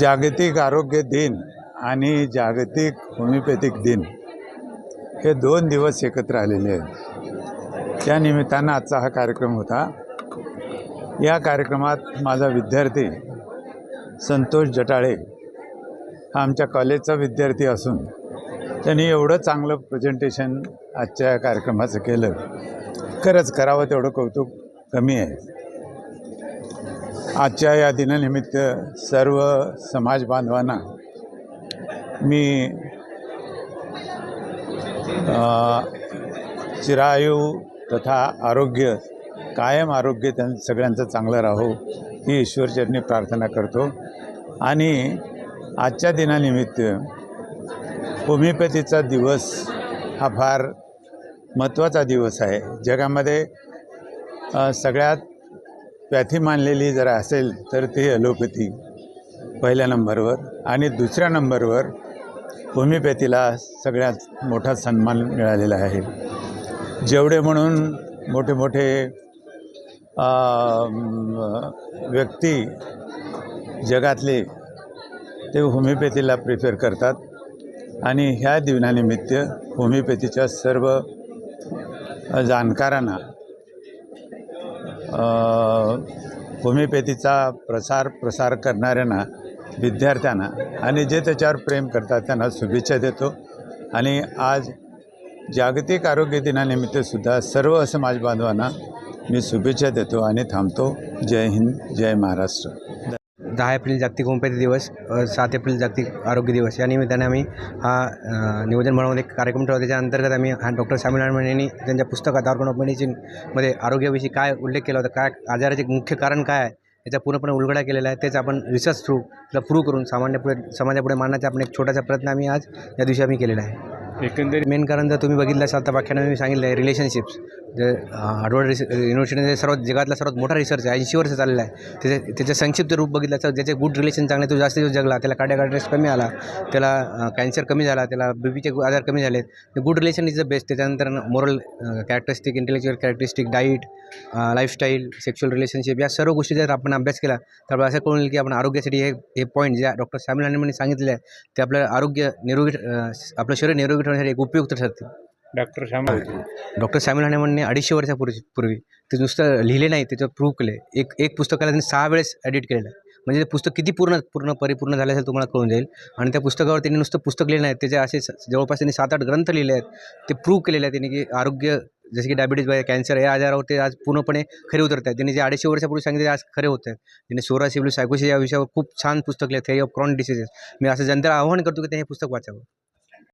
जागतिक आरोग्य दिन आणि जागतिक होमिओपॅथिक दिन हे दोन दिवस एकत्र आलेले आहेत. त्या निमित्तानं आजचा हा कार्यक्रम होता. या कार्यक्रमात माझा विद्यार्थी संतोष जटाळे हा आमच्या कॉलेजचा विद्यार्थी असून त्यांनी एवढं चांगलं प्रेझेंटेशन आजच्या कार्यक्रमाचं केलं. खरंच करावं तेवढं कौतुक कमी आहे. आजच्या या दिनानिमित्त सर्व समाज बांधवांना मी चिरायू तथा आरोग्य कायम आरोग्य त्यां सगळ्यांचं चांगलं राहो ही ईश्वरचरणी प्रार्थना करतो. आणि आजच्या दिनानिमित्त होमिओपॅथीचा दिवस हा फार महत्त्वाचा दिवस आहे. जगामध्ये सगळ्यात पॅथी मानलेली जर असेल तर ती ॲलोपॅथी पहिल्या नंबरवर. आणि दुसऱ्या नंबरवर होमिओपॅथीला सगळ्यात मोठा सन्मान मिळालेला आहे. जेवढे म्हणून मोठे मोठे व्यक्ती जगातले ते होमिओपॅथीला प्रिफर करतात. आणि ह्या दिनानिमित्त होमिओपॅथीच्या सर्व जाणकारांना होमिओपॅथीचा प्रसार प्रसार करणाऱ्यांना विद्यार्थ्यांना आणि जे त्याच्यावर प्रेम करतात त्यांना शुभेच्छा देतो. आणि आज जागतिक आरोग्य दिनानिमित्तसुद्धा सर्व समाज बांधवांना मी शुभेच्छा देतो आणि थांबतो. जय हिंद जय महाराष्ट्र. दहा एप्रिल जागतिक होमिओपॅथी दिवस सात एप्रिल जागतिक आरोग्य दिवस. या निमित्ताने आम्ही हा नियोजन बनवून एक कार्यक्रम ठेवला. त्याच्या अंतर्गत आम्ही हा डॉक्टर स्वामीनारायण यांनी त्यांच्या पुस्तकात आरोग्य ऑफ मेडिसिनमध्ये आरोग्याविषयी काय उल्लेख केला होता काय आजाराचे मुख्य कारण काय आहे याचा पूर्णपणे उलगडा केलेला आहे तेच आपण रिसर्च थ्रू प्रूव्ह करून सामान्यपुढे समाजापुढे मांडण्याचा आपण एक छोटासा प्रयत्न आम्ही आज या दिवशी आम्ही केलेला आहे. एकंदरीत मेन कारण जर तुम्ही बघितलं असाल तर व्याख्यानं मी सांगितलं आहे रिलेशनशिप्स जे हार्डवर्ड रिस युनिव्हर्सिटीमध्ये सर्वात जगातला सर्वात मोठा रिसर्च आहे ऐंशी वर्ष चाललेला आहे. त्याचे त्याचं संक्षिप्त रूप बघितलं तर ज्याचे गुड रिलेशन चांगले तो जास्त दिवस जगला. त्याला कार्डियक कमी आला. त्याला कॅन्सर कमी झाला. त्याला बी पीचे आजार कमी झालेत. Good relation is the best त्याच्यानंतर moral characteristic intellectual characteristic diet lifestyle sexual relationship या सर्व गोष्टी जर आपण अभ्यास केला तर आपल्याला असं कळून येईल की आपण आरोग्यासाठी हे हे पॉईंट ज्या डॉक्टर स्वामी नारायण सांगितले आहे ते आपलं आरोग्य निरोगी आपलं शरीर निरोगी ठेवण्यासाठी एक उपयुक्त ठरते डॉक्टर श्यामा डॉक्टर सॅम्युल हानेमनने अडीचशे वर्षापूर्वी पूर्वी ते नुसतं लिहिले नाही त्याच्यावर प्रूव्ह केले. एक एक पुस्तकाला त्यांनी सहा वेळेस एडिट केलेलं आहे. म्हणजे ते पुस्तक किती पूर्ण पूर्ण परिपूर्ण झालं असेल तुम्हाला कळून जाईल. आणि त्या पुस्तकावर त्यांनी नुसतं पुस्तक लिहिलं नाही. त्याचे असे जवळपास त्यांनी सात आठ ग्रंथ लिहिले आहेत ते प्रूव्ह केलेले आहेत त्यांनी की आरोग्य जसे की डायबिटीज आहे कॅन्सर या आजारावर ते आज पूर्णपणे खरे उतरत आहेत. त्यांनी जे अडीचशे वर्षापूर्वी सांगितले ते आज खरे होत आहेत. त्यांनी सोरा सिव्हिल सायकोसिस या विषयावर खूप छान पुस्तक लिहिलं थेरी ऑफ क्रॉन डिसीजेस मी असं जनतेला आव्हान करतो की त्यांनी हे पुस्तक वाचावं.